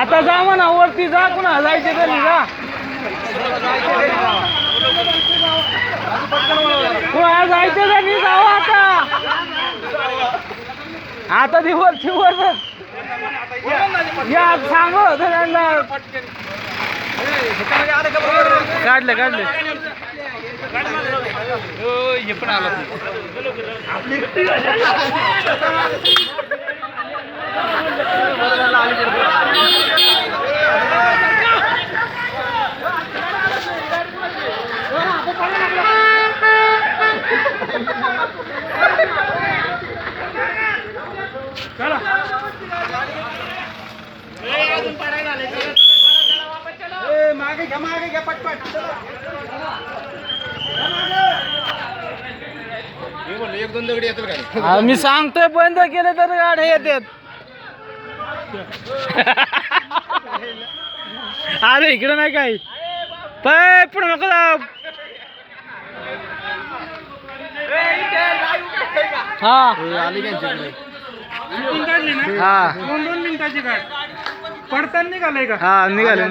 आता जा म्हणा वरती जा कुणा जायचे तरी जा. कुणा जायचं तरी जाऊ आता. आता ती वरची वर या सांगो काढले काढले. हे पण आला. मागे घ्या मागे घ्या पटपट. एक दोन दगडी येतील काय हा, मी सांगतोय बंद केले तर गाड्या येतात. अरे इकडे नाही काय पै पुढे नको जाऊ. हा. आली त्यांच्याकडे हा. दोन दोन मिनिटाची गाठ. पडताना निघालंय का? हा निघाले